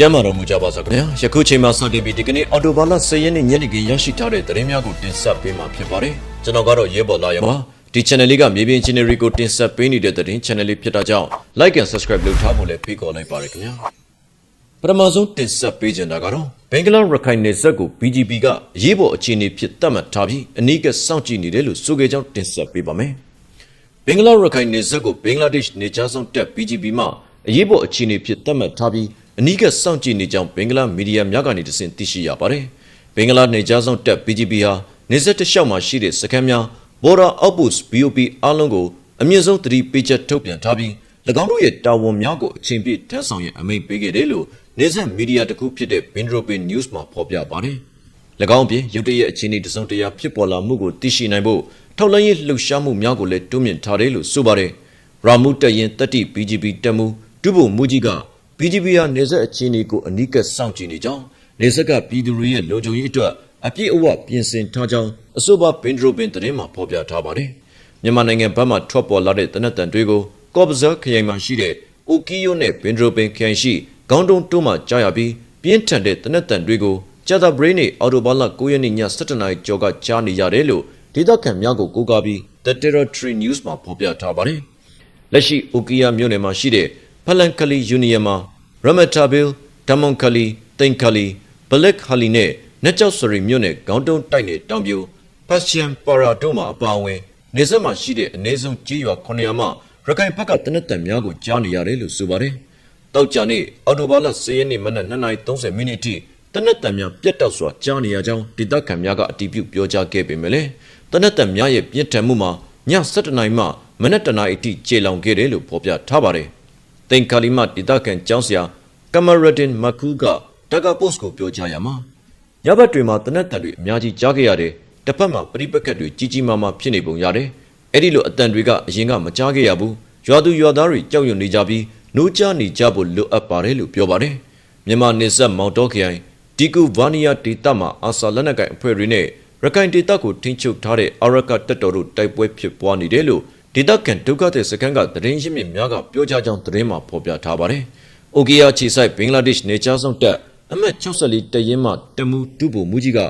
ကျမ်းမာတော်မူကြပါစေခင်ဗျာယခုချိန်မှာစတင်ပြီးဒီကနေ့အော်တိုဘာလ10ရက်နေ့ညနေခင်းရရှိထားတဲ့သတင်းများကိုတင်ဆက်ပေးမှာဖြစ်ပါတယ်ကျွန်တော်ကတော့ရဲဘော်လာရပါဒီ channel လေးကမြေပြင် channel ကိုတင်ဆက်ပေးနေတဲ့သတင်း channel လေးဖြစ်တာကြောင့် like and subscribe လုပ်ထားဖို့လည်းဖိတ်ခေါ်လိုက်ပါရခင်ဗျာပထမဆုံးတင်ဆက်ပေးချင်တာကတော့ဘင်္ဂလားရခိုင်နယ်စပ်ကို BGP ကအရေးပေါ်အခြေအနေဖြစ်သတ်မှတ်ထားပြီးအနီးကစောင့်ကြည့်နေတယ်လို့ဆိုကြကြောင်းတင်ဆက်ပေးပါမယ်ဘင်္ဂလားရခိုင်နယ်စပ်ကိုဘင်္ဂလားဒေ့ရှ်နေကြားဆောင်တပ် BGP မှအရေးပေါ်အခြေအနေဖြစ်သတ်မှတ်ထားပြီး အနီးကစောင့်ကြည့်နေကြောင်းဘင်္ဂလားမီဒီယာများကနေတဆင့်သိရှိရပါတယ်။ဘင်္ဂလားနေကြားဆောင်တပ် BGP ဟာနေဆက်တစ်လျှောက်မှာရှိတဲ့စခန်းများ Border Outpost BOP အားလုံးကိုအမြင့်ဆုံးသတိပေးချက်ထုတ်ပြန်ထားပြီး၎င်းတို့ရဲ့တာဝန်များကိုအချိန်ပြည့်ထမ်းဆောင်ရန်အမိန့်ပေးခဲ့တယ်လို့နေဆက်မီဒီယာတစ်ခုဖြစ်တဲ့ Bindrobe News မှာဖော်ပြပါတယ်။၎င်းအပြင်ရုတ်တရက်အခြေအနေတစုံတရာဖြစ်ပေါ်လာမှုကိုသိရှိနိုင်ဖို့ထောက်လှမ်းရေးလှုပ်ရှားမှုများကိုလည်းတွန်းမြင့်ထားတယ်လို့ဆိုပါတယ်။ရာမှုတက်ရင်တက်တိ BGP တက်မှုဒုဗိုလ်မှူးကြီးက BGP ဟာနေဆက်အခြေအနေကိုအနီးကပ်စောင့်ကြည့်နေကြောင်းနေဆက်ကပြည်သူတွေရဲ့လုံခြုံရေးအတွက်အပြည့်အဝပြင်ဆင်ထားကြောင်းအဆိုပါဘင်ဒရိုပင်သတင်းမှာဖော်ပြထားပါတယ်။မြန်မာနိုင်ငံဘက်မှထွက်ပေါ်လာတဲ့တနက်တန်တွေကိုကော့ပဇာခရိုင်မှာရှိတဲ့အိုကီယိုနဲ့ဘင်ဒရိုပင်ခရိုင်ရှိခေါင်းတုံးတိုးမှကြားရပြီးပြင်းထန်တဲ့တနက်တန်တွေကိုကြာသပတေးနေ့အော်တိုဘာလ9ရက်နေ့ည7:00နာရီကျော်ကကြားနေရတယ်လို့ဒေသခံများကိုကိုးကားပြီး The Territory News မှာဖော်ပြထားပါတယ်။လက်ရှိအိုကီယာမြို့နယ်မှာရှိတဲ့ ဖလန်ကလီယူနီယံမှာရမတာဘီလ်ဒမွန်ကလီတိန်ကလီဘလက်ခလီနဲ့နက်ကျောက်စရီမြို့နယ်ခေါင်းတုံးတိုက်နယ်တောင်ပြိုဖတ်ချန်ပါရာတို့မှာအပါအဝင်နေဆက်မှာရှိတဲ့အနည်းဆုံးကြေးရွာ900မှရခိုင်ဘက်ကတနက်တန်များကိုကြားနေရတယ်လို့ဆိုပါတယ်။တောက်ကြနေ့အော်တိုဘာလ10ရက်နေ့မနက်2:30မိနစ်အထိတနက်တန်များပြတ်တောက်စွာကြားနေရကြောင်းဒေသခံများကအတည်ပြုပြောကြားခဲ့ပေမဲ့လည်းတနက်တန်များရဲ့ပြင်းထန်မှုမှာည7:00နာရီမှမနက်တနာရီအထိကျေလောင်ခဲ့တယ်လို့ဖော်ပြထားပါတယ်။ တင်ကာလီမဒေသခံကျောင်းဆရာကမရဒင်မကူကတက္ကပို့စ်ကိုပြောကြားရမှာရဘတ်တွေမှာတနက်တန်တွေအများကြီးကြားခဲ့ရတယ်။တစ်ဖက်မှာပြိပက်ကတ်တွေကြီးကြီးမားမားဖြစ်နေပုံရတယ်။အဲ့ဒီလိုအတန်တွေကအရင်ကမကြားခဲ့ရဘူး။ရွာသူရွာသားတွေကြောက်ရွံ့နေကြပြီးနိုးကြနေကြဖို့လိုအပ်ပါတယ်လို့ပြောပါတယ်။မြန်မာနေဆက်မောင်တော်ခရိုင်ဒီကူဗာနီယာဒေတာမှာအာဆာလက်နက်ကိုင်အဖွဲ့တွေနဲ့ရခိုင်ဒေတာကိုထိန်းချုပ်ထားတဲ့အာရကတပ်တော်တို့တိုက်ပွဲဖြစ်ပွားနေတယ်လို့ ဒေတာကန်ဒုက္ခသည်စခန်းကသတင်းရင်းမြစ်များကပြောကြားကြောင်းသတင်းမှာဖော်ပြထားပါတယ်။အိုကီယာချီဆိုင်ဘင်္ဂလားဒေ့ရှ်နေချားဆောင်တပ်အမတ်64တရင်မှတမူဒုဗိုလ်မူကြီးက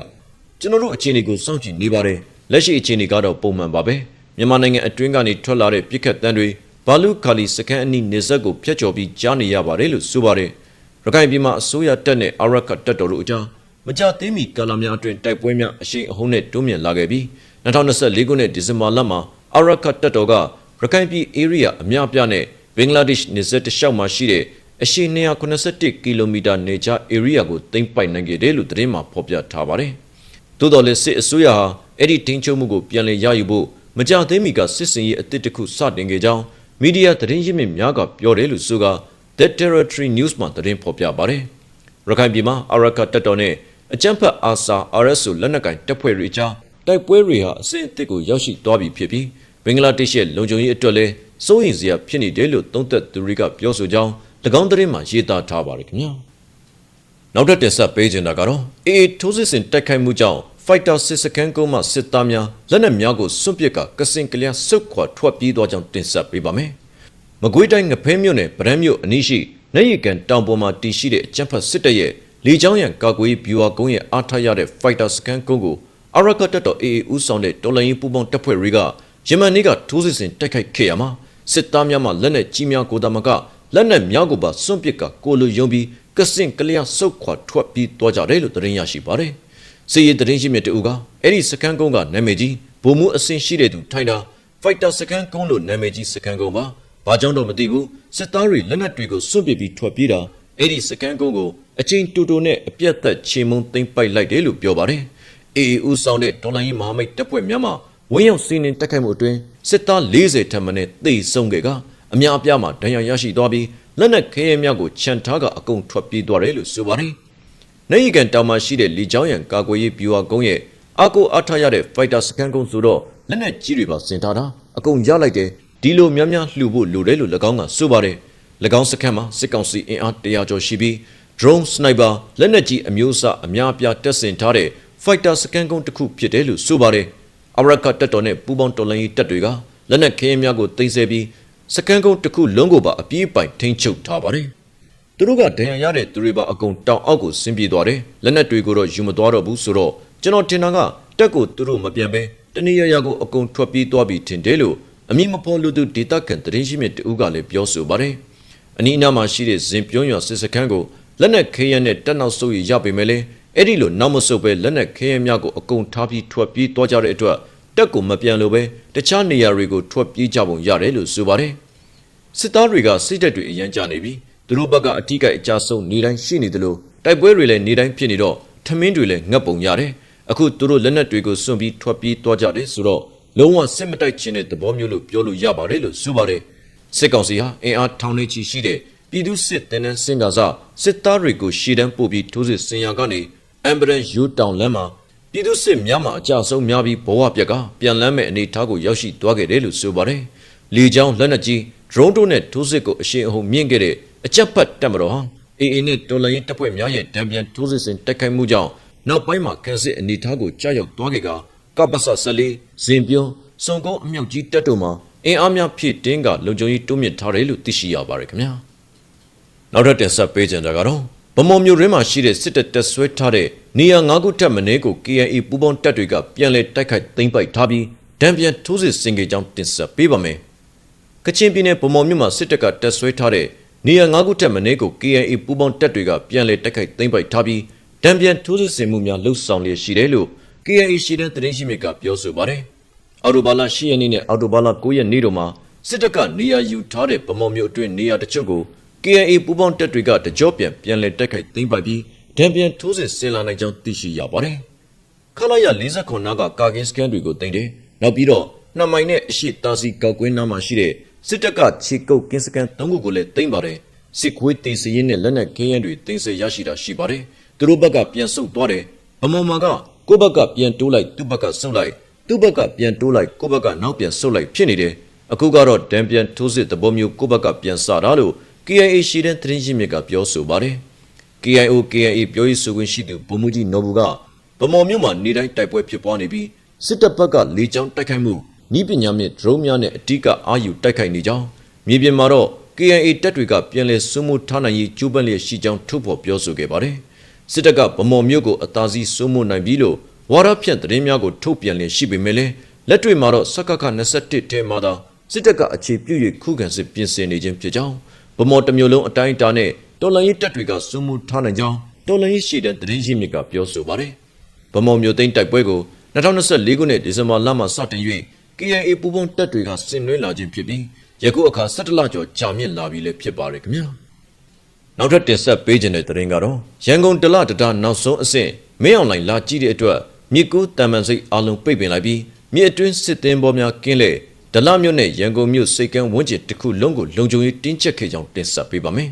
ကျွန်တော်တို့အခြေအနေကိုစောင့်ကြည့်နေပါတယ်။လက်ရှိအခြေအနေကတော့ပုံမှန်ပါပဲ။မြန်မာနိုင်ငံအတွင်းကနေထွက်လာတဲ့ပြစ်ခတ်တန်းတွေဘာလူခါလီစခန်းအနီးနေဆက်ကိုဖျက်ချော်ပြီးကြားနေရပါတယ်လို့ဆိုပါတယ်။ရခိုင်ပြည်မှာအစိုးရတပ်နဲ့အာရကတပ်တော်တို့အကြားမကြသေးမီကာလများအတွင်းတိုက်ပွဲများအရှိန်အဟုန်နဲ့တွန်းမြင့်လာခဲ့ပြီး2024ခုနှစ်ဒီဇင်ဘာလမှာ အာရကတပ်တော်ကရခိုင်ပြည် area အများအပြားနဲ့ဘင်္ဂလားဒေ့ရှ်နေဆက်တစ်လျှောက်မှာရှိတဲ့အရှိန်281ကီလိုမီတာနေချာ area ကိုသိမ်းပိုက်နိုင်ခဲ့တယ်လို့သတင်းမှာဖော်ပြထားပါတယ်။သို့တော်လည်းစစ်အစိုးရဟာအဲ့ဒီတင်းချုပ်မှုကိုပြန်လည်ရယူဖို့မကြသေးမီကစစ်စင်ရေးအသစ်တစ်ခုစတင်ခဲ့ကြောင်းမီဒီယာသတင်းရင်းမြစ်များကပြောတယ်လို့ဆိုက The Territory News မှာသတင်းဖော်ပြပါတယ်။ရခိုင်ပြည်မှာအာရကတပ်တော်နဲ့အကြမ်းဖက်အာဆာ RSO လက်နက်ကင်တပ်ဖွဲ့တွေအကြား တိုက်ပွဲတွေဟာအဆင့်အသစ်ကိုရောက်ရှိသွားပြီဖြစ်ပြီးဘင်္ဂလားဒေ့ရှ်ရဲ့လုံခြုံရေးအတွက်လည်းစိုးရိမ်စရာဖြစ်နေတယ်လို့သုံးသပ်သူတွေကပြောဆိုကြောင်း၎င်းသတင်းမှာရေးသားထားပါတယ်ခင်ဗျာနောက်ထပ်တင်ဆက်ပေးချင်တာကတော့အေအေထိုးစစ်ဆင်တိုက်ခိုက်မှုကြောင့်ဖိုက်တာစစ်စခန်းကုန်းမှစစ်သားများလက်နက်များကိုစွန့်ပစ်ကကစင်ကလျာစုတ်ခွာထွက်ပြေးသွားကြောင်းတင်ဆက်ပေးပါမယ်မကွေးတိုင်းငဖဲမြို့နယ်ဗရမ်းမြို့အနီးရှိနေရီကန်တောင်ပေါ်မှာတည်ရှိတဲ့အကြမ်းဖက်စစ်တပ်ရဲ့လေကြောင်းရန်ကာကွယ်ရေးဗျူဟာကုန်းရဲ့အားထားရတဲ့ဖိုက်တာစကန်ကုန်းကို အာရကတပ်တော် AA ဦးဆောင်တဲ့တော်လှန်ရေးပူးပေါင်းတပ်ဖွဲ့တွေကယမန်နေ့ကထိုးစစ်ဆင်တိုက်ခိုက်ခဲ့ရမှာစစ်သားများမှလက်နက်ကြီးများကိုတာမကလက်နက်များကိုပါစွန့်ပစ်ကကိုလိုယုံပြီးကစင်ကလျာစုတ်ခွာထွက်ပြီးသွားကြတယ်လို့သတင်းရရှိပါတယ်။စီရီသတင်းရှိမြစ်တူကအဲ့ဒီစကန်ကုန်းကနာမည်ကြီးဗိုလ်မှူးအဆင့်ရှိတဲ့သူထိုင်တာဖိုက်တာစကန်ကုန်းလို့နာမည်ကြီးစကန်ကုန်းပါ။ဘာကြောင့်တော့မသိဘူးစစ်သားတွေလက်နက်တွေကိုစွန့်ပစ်ပြီးထွက်ပြေးတာအဲ့ဒီစကန်ကုန်းကိုအချင်းတူတူနဲ့အပြတ်သက်ချေမုံသိမ့်ပိုက်လိုက်တယ်လို့ပြောပါတယ်။ AA ဦးဆောင်တဲ့ဒေါ်လာကြီးမဟာမိတ်တပ်ဖွဲ့များမှဝင်းရောက်စီးနှင်တက်ခိုက်မှုအတွင်းစစ်သား40ထပ်မံနဲ့သေဆုံးခဲ့ကအများအပြားမှာဒဏ်ရာရရှိသွားပြီးလက်နက်ခဲယမ်းများကိုခြံထားကအကုန်ထွက်ပြေးသွားတယ်လို့ဆိုပါတယ်။နိုင်ကန်တောင်မှရှိတဲ့လီချောင်းရံကာကွယ်ရေးဗျူဟာကုန်းရဲ့အကူအထရတဲ့ဖိုက်တာစကန်ကုန်းဆိုတော့လက်နက်ကြီးတွေပါစင်ထားတာအကုန်ရလိုက်တယ်ဒီလိုများများလှူဖို့လိုတယ်လို့၎င်းကဆိုပါတယ်။၎င်းစခန်းမှာစစ်ကောင်စီအင်အား100ကျော်ရှိပြီး drone sniper လက်နက်ကြီးအမျိုးအစားအများအပြားတက်ဆင်ထားတဲ့ fighter စကန်ကုန်းတစ်ခုဖြစ်တယ်လို့ဆိုပါတယ်။အရကတပ်တော်နဲ့ပူးပေါင်းတော်လှန်ရေးတပ်တွေကလက်နက်ခဲယမ်းများကိုတင်ဆက်ပြီးစကန်ကုန်းတစ်ခုလုံးကိုပါအပြေးပိုင်ထိန်းချုပ်ထားပါတယ်။သူတို့ကဒဏ်ရာရတဲ့သူတွေပါအကုန်တောင်အောက်ကိုဆင်းပြေးသွားတယ်လက်နက်တွေကိုတော့ယူမသွားတော့ဘူးဆိုတော့ကျွန်တော်ထင်တာကတက်ကိုသူတို့မပြန်ပဲတနည်းရရကိုအကုန်ထွက်ပြေးသွားပြီထင်တယ်လို့အမည်မဖော်လို့သူဒေတာကန်တရင်ရှိမြစ်တူကလည်းပြောဆိုပါတယ်အနီးအနားမှာရှိတဲ့ဇင်ပြုံးရွာစစ်စခန်းကိုလက်နက်ခဲယမ်းနဲ့တက်နောက်ဆုပ်ရရပေမဲ့လည်း အဲ့ဒီလိုနောက်မဆုပ်ပဲလက်နက်ခဲယမ်းများကိုအကုန်ထားပြီးထွက်ပြေးသွားကြတဲ့အတွက်တက်ကိုမပြန်လို့ပဲတခြားနေရာတွေကိုထွက်ပြေးကြပုံရတယ်လို့ဆိုပါတယ်စစ်သားတွေကစိတ်ဓာတ်တွေအရန်ကြနေပြီသူတို့ဘက်ကအထီးကအကြဆုံးနေတိုင်းရှိနေတယ်လို့တိုက်ပွဲတွေလည်းနေတိုင်းဖြစ်နေတော့ထမင်းတွေလည်းငတ်ပုံရတယ်အခုသူတို့လက်နက်တွေကိုစွန့်ပြီးထွက်ပြေးသွားကြတယ်ဆိုတော့လုံးဝစစ်မတိုက်ခြင်းတဲ့သဘောမျိုးလို့ပြောလို့ရပါတယ်လို့ဆိုပါတယ်စစ်ကောင်စီဟာအင်အားထောင်နေချီရှိတဲ့ပြည်သူစစ်တန်းတန်းစင်ကားစားစစ်သားတွေကိုရှေ့တန်းပို့ပြီးထိုးစစ်ဆင်ရာကနေ အမ်ဘရန်ယူတောင်လမ်းမှာပြည်သူစစ်များမှာအကြဆုံးများပြီးဘဝပြက်ကပြန်လန်းမဲ့အနေအထားကိုရောက်ရှိသွားခဲ့တယ်လို့ဆိုပါတယ်လေကြောင်းလက်နက်ကြီး drone တို့နဲ့ထိုးစစ်ကိုအရှိန်အဟုန်မြင့်ခဲ့တဲ့အကြက်ဖက်တပ်မတော်ဟာအေအေနဲ့တော်လိုင်းတပ်ဖွဲ့များရဲ့တံပြန်ထိုးစစ်ဆင်တိုက်ခိုက်မှုကြောင့်နောက်ပိုင်းမှာကန်စစ်အနေအထားကိုကြားရောက်သွားခဲ့ကကပ္ပစဆက်လေးဇင်ပြုံးစုံကုန်းအမြောက်ကြီးတပ်တို့မှာအင်အားများဖြည့်တင်းကလုံခြုံရေးတိုးမြင့်ထားတယ်လို့သိရှိရပါတယ်ခင်ဗျာနောက်ထပ်တင်ဆက်ပေးကြတာကတော့ ဗမော်မျိုးရင်းမှာရှိတဲ့စစ်တပ်တပ်ဆွဲထားတဲ့နေရာ၅ခုထပ်မင်းကို KNA ပူးပေါင်းတပ်တွေကပြန်လည်တိုက်ခိုက်သိမ်းပိုက်ထားပြီးဒံပြန်ထိုးစစ်ဆင်ကြကြောင်းတင်ဆက်ပေးပါမယ်ကချင်ပြည်နယ်ဗမော်မြို့မှာစစ်တပ်ကတပ်ဆွဲထားတဲ့နေရာ၅ခုထက်မနည်းကို KNA ပူးပေါင်းတပ်တွေကပြန်လည်တိုက်ခိုက်သိမ်းပိုက်ထားပြီးတံပြန်ထိုးစစ်ဆင်မှုများလှုပ်ဆောင်လျက်ရှိတယ်လို့ KNA ရှိတဲ့သတင်းရှိမြစ်ကပြောဆိုပါတယ်။အော်တိုဘာလ10ရက်နေ့နဲ့အော်တိုဘာလ9ရက်နေ့တို့မှာစစ်တပ်ကနေရာယူထားတဲ့ဗမော်မြို့အတွင်းနေရာတချို့ကို KNA ပူးပေါင်းတပ်တွေကတကြောပြန်ပြန်လည်တိုက်ခိုက်သိမ်းပိုက်ပြီးတံပြန်ထိုးစစ်ဆင်လာနိုင်ကြောင်းသိရှိရပါတယ်။ခလာရ49နားကကာကင်းစကန်တွေကိုတင်တယ်။နောက်ပြီးတော့နှစ်မိုင်နဲ့အရှိတာစီကောက်ကွင်းနားမှာရှိတဲ့စစ်တပ်ကခြေကုပ်ကင်းစကန်သုံးခုကိုလည်းတင်ပါတယ်။စစ်ခွေးတေးစရင်နဲ့လက်နက်ခဲယမ်းတွေတင်ဆက်ရရှိတာရှိပါတယ်။သူတို့ဘက်ကပြန်ဆုတ်သွားတယ်။အမော်မာကကိုယ့်ဘက်ကပြန်တိုးလိုက်သူ့ဘက်ကဆုတ်လိုက်သူ့ဘက်ကပြန်တိုးလိုက်ကိုယ့်ဘက်ကနောက်ပြန်ဆုတ်လိုက်ဖြစ်နေတယ်။အခုကတော့ဒံပြန်ထိုးစစ်သဘောမျိုးကိုယ့်ဘက်ကပြန်စတာလို့ KIA ရှိတဲ့သတင်းရင်းမြစ်ကပြောဆိုပါတယ်။ KIO KIA ပြောရေးဆိုခွင့်ရှိသူဗိုလ်မှူးကြီးနော်ဘူးကဗမော်မြို့မှာနေတိုင်းတိုက်ပွဲဖြစ်ပွားနေပြီးစစ်တပ်ဘက်ကလေကြောင်းတိုက်ခိုက်မှုဤပညာမြင့်ဒရုန်းများနဲ့အဓိကအာယူတိုက်ခိုက်နေကြောင်းမြေပြင်မှာတော့ KIA တပ်တွေကပြန်လည်စိုးမိုးထားနိုင်ရေးကြိုးပမ်းလျက်ရှိကြောင်းထုတ်ဖော်ပြောဆိုခဲ့ပါတယ်စစ်တပ်ကဗမော်မြို့ကိုအသာစီးစိုးမိုးနိုင်ပြီလို့ဝါရဖြန့်သတင်းများကိုထုတ်ပြန်လျက်ရှိပေမဲ့လည်းလက်တွေ့မှာတော့စက္ကခ21ထဲမှာသာစစ်တပ်ကအခြေပြု၍ခုခံစစ်ပြင်ဆင်နေခြင်းဖြစ်ကြောင်း ဗမော်တစ်မျိုးလုံးအတိုင်းအတာနဲ့တော်လှန်ရေးတပ်တွေကစိုးမိုးထားနိုင်ကြောင်းတော်လှန်ရေးရှိတဲ့သတင်းရင်းမြစ်ကပြောဆိုပါတယ်ဗမော်မျိုးသိန်းတိုက်ပွဲကို2024ခုနှစ်ဒီဇင်ဘာလမှာစတင်၍ KIA ပူးပေါင်းတပ်တွေကဆင်နွှဲလာခြင်းဖြစ်ပြီးယခုအခါ17လကျော်ကြာမြင့်လာပြီလည်းဖြစ်ပါတယ်ခင်ဗျာနောက်ထပ်တင်ဆက်ပေးခြင်းတဲ့သတင်းကတော့ရန်ကုန်တလတတာနောက်ဆုံးအဆင့်မင်းအောင်လိုင်လာကြည့်တဲ့အတွက်မြေကူးတန်မန်စိတ်အလုံးပိတ်ပင်လိုက်ပြီးမြေအတွင်းစစ်သည်ဘောများကင်းလေ ဒလမြို့နဲ့ရန်ကုန်မြို့စိတ်ကန်းဝန်းကျင်တစ်ခုလုံးကိုလုံခြုံရေးတင်းကျပ်ခဲ့ကြောင်းတင်ဆက်ပေးပါမယ်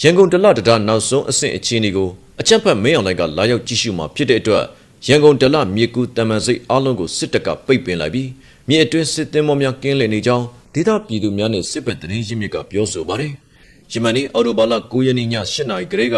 ရန်ကုန်တလတတာနောက်ဆုံးအဆင့်အခြေအနေကိုအချက်ဖက်မင်းအောင်လိုင်ကလာရောက်ကြည့်ရှုမှာဖြစ်တဲ့အတွက်ရန်ကုန်ဒလမြေကူးတန်မန်စိတ်အလုံးကိုစစ်တပ်ကပိတ်ပင်လိုက်ပြီးမြေအတွင်းစစ်သည်ဘောများကင်းလေနေကြောင်းဒေသပြည်သူများနဲ့စစ်ဘက်သတင်းရင်းမြစ်ကပြောဆိုပါတယ်။ယမန်နေ့အော်တိုဘာလ9ရက်နေ့ည8နာရီကလေးက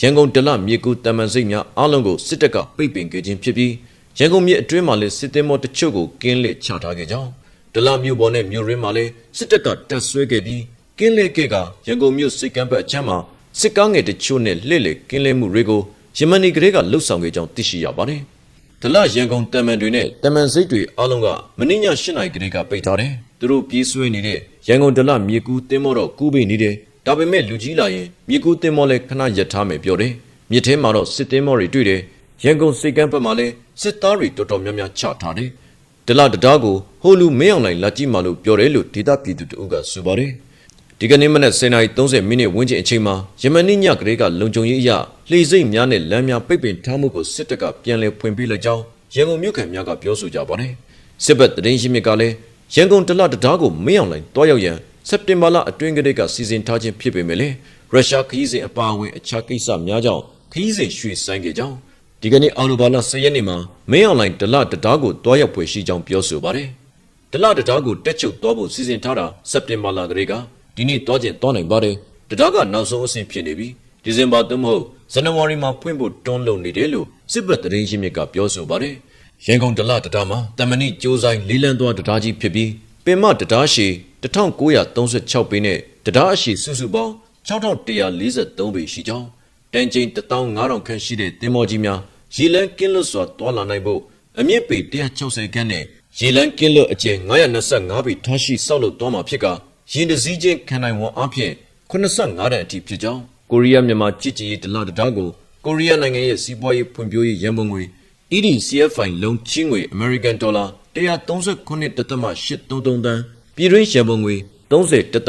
ရန်ကုန်ဒလမြေကူတမန်စိတ်များအားလုံးကိုစစ်တပ်ကပိတ်ပင်ခဲ့ခြင်းဖြစ်ပြီးရန်ကုန်မြို့အတွင်းမှာလည်းစစ်သည်မောတချို့ကိုကင်းလက်ချထားခဲ့ကြောင်း ဒလမြို့ပေါ်နဲ့မြို့ရင်းမှာလည်းစစ်တပ်ကတပ်ဆွဲခဲ့ပြီးကင်းလက်ခဲ့ကရန်ကုန်မြို့စိတ်ကမ်းဘက်အချမ်းမှာစစ်ကားငယ်တချို့နဲ့လှည့်လည်ကင်းလဲမှုတွေကိုယမန်နေ့ကလေးကလှုပ်ဆောင်ခဲ့ကြောင်းသိရှိရပါတယ်။ဒလရန်ကုန်တမန်တွေနဲ့တမန်စိတ်တွေအားလုံးကမင်းည8နာရီကလေးကပိတ်ထားတယ်။သူတို့ပြေးဆွဲနေတဲ့ရန်ကုန်ဒလမြေကူးတင်းမောတော့ကူးပိနေတယ်။ဒါပေမဲ့လူကြီးလာရင်မြေကူးတင်းမောလည်းခဏရပ်ထားမယ်ပြောတယ်။မြစ်ထဲမှာတော့စစ်တင်းမောတွေတွေ့တယ်။ရန်ကုန်စိတ်ကမ်းဘက်မှာလည်းစစ်သားတွေတော်တော်များများချထားတယ်။ ဒလတတားကိုဟိုလူမင်းအောင်လိုင်လာကြည့်မှလို့ပြောတယ်လို့ဒေတာပြည်သူတို့ကဆိုပါတယ်။ဒီကနေ့မနက်10:30မိနစ်ဝန်းကျင်အချိန်မှာယမန်နေ့ညကလေးကလုံခြုံရေးအရလှေစိတ်များနဲ့လမ်းများပိတ်ပင်ထားမှုကိုစစ်တပ်ကပြန်လည်ဖွင့်ပေးလိုက်ကြောင်းရန်ကုန်မြို့ခံများကပြောဆိုကြပါတယ်။စစ်ဘက်သတင်းရှိမြစ်ကလည်းရန်ကုန်တလတတားကိုမင်းအောင်လိုင်တွားရောက်ရန်စက်တင်ဘာလအတွင်းကလေးကစီစဉ်ထားခြင်းဖြစ်ပေမဲ့လည်းရုရှားခရီးစဉ်အပါအဝင်အခြားကိစ္စများကြောင့်ခရီးစဉ်ရွှေ့ဆိုင်းခဲ့ကြောင်း ဒီကနေ့အော်တိုဘာလ10ရက်နေ့မှာမင်းအောင်လိုင်တလတတားကိုတွားရောက်ဖွယ်ရှိကြောင်းပြောဆိုပါတယ်။တလတတားကိုတက်ချုပ်တွားဖို့စီစဉ်ထားတာစက်တင်ဘာလကလေးကဒီနေ့တွားခြင်းတွားနိုင်ပါတယ်။တတားကနောက်ဆုံးအဆင့်ဖြစ်နေပြီးဒီဇင်ဘာသို့မဟုတ်ဇန်နဝါရီမှာဖွင့်ဖို့တွန်းလုံနေတယ်လို့စစ်ဘက်သတင်းရင်းမြစ်ကပြောဆိုပါတယ်။ရန်ကုန်တလတတားမှာတမဏိကျိုးဆိုင်လေးလံသွားတတားကြီးဖြစ်ပြီးပင်မတတားရှိ1936ပေနဲ့တတားအရှိစုစုပေါင်း6143ပေရှိကြောင်း တန်ချိန်15000ခန့်ရှိတဲ့တင်မော်ကြီးများရေလန်းကင်းလွတ်စွာတွာလာနိုင်ဖို့အမြင့်ပေ160ခန့်နဲ့ရေလန်းကင်းလွတ်အကျယ်925ပေထားရှိဆောက်လုပ်သွားမှာဖြစ်ကရင်တစည်းချင်းခံနိုင်ဝန်အပြင်85တန်အထိဖြစ်ကြောင်းကိုရီးယားမြန်မာကြည်ကြည်ရေးဒလတတားကိုကိုရီးယားနိုင်ငံရဲ့စီးပွားရေးဖွံ့ဖြိုးရေးရန်ပုံငွေ EDCFI လုံးချင်းငွေ American Dollar 139.833တန်းပြည်တွင်းရန်ပုံငွေ30.34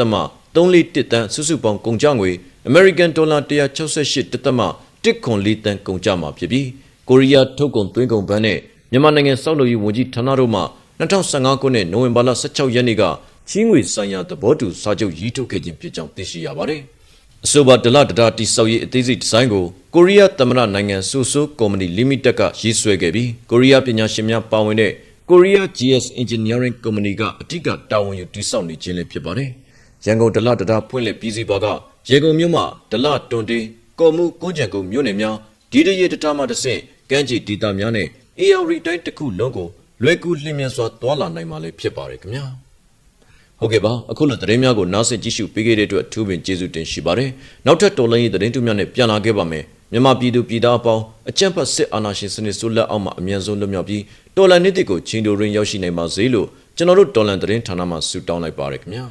တန်းစုစုပေါင်းကုန်ကျငွေ American Dollar 168.1ခွန်4တန်းကုန်ကျမှာဖြစ်ပြီးကိုရီးယားထုတ်ကုန်သွင်းကုန်ဘဏ်နဲ့မြန်မာနိုင်ငံစောက်လုပ်ရေးဝန်ကြီးဌာနတို့မှ2015ခုနှစ်နိုဝင်ဘာလ16ရက်နေ့ကချင်းငွေဆိုင်ရာသဘောတူစာချုပ်ရေးထုတ်ခဲ့ခြင်းဖြစ်ကြောင်းသိရှိရပါတယ်။အဆိုပါဒလဒတာတိဆောက်ရေးအသေးစိတ်ဒီဇိုင်းကိုကိုရီးယားသမ္မတနိုင်ငံဆိုဆိုကုမ္ပဏီလိမိတက်ကရေးဆွဲခဲ့ပြီးကိုရီးယားပညာရှင်များပါဝင်တဲ့ Korea GS Engineering ကုမ္ပဏီကအထူးတာဝန်ယူတည်ဆောက်နေခြင်းလည်းဖြစ်ပါတယ်။ရန်ကုန်ဒလဒတာဖွင့်လှစ်ပြီးစီပါက ရေကုန်မြို့မှာဒလတွန်တေးကော်မှုကွန်းကြံကုန်မြို့နယ်များဒီတရေတတာမှတစ်ဆင့်ကမ်းခြေဒေသများနဲ့ AR တိုင်းတစ်ခုလုံးကိုလွယ်ကူလျင်မြန်စွာတွာလာနိုင်မှာလည်းဖြစ်ပါတယ်ခင်ဗျာ။ဟုတ်ကဲ့ပါအခုလိုသတင်းများကိုနားဆင်ကြည့်ရှုပေးခဲ့တဲ့အတွက်အထူးပင်ကျေးဇူးတင်ရှိပါတယ်နောက်ထပ်တော်လိုင်းရေးသတင်းတူများနဲ့ပြန်လာခဲ့ပါမယ်မြန်မာပြည်သူပြည်သားအပေါင်းအကြံဖတ်စစ်အာဏာရှင်စနစ်ဆိုးလက်အောက်မှာအမြန်ဆုံးလွတ်မြောက်ပြီးတော်လန်နေ့တစ်ကိုချင်းတိုရင်းရောက်ရှိနိုင်ပါစေလို့ကျွန်တော်တို့တော်လန်သတင်းဌာနမှဆုတောင်းလိုက်ပါရခင်ဗျာ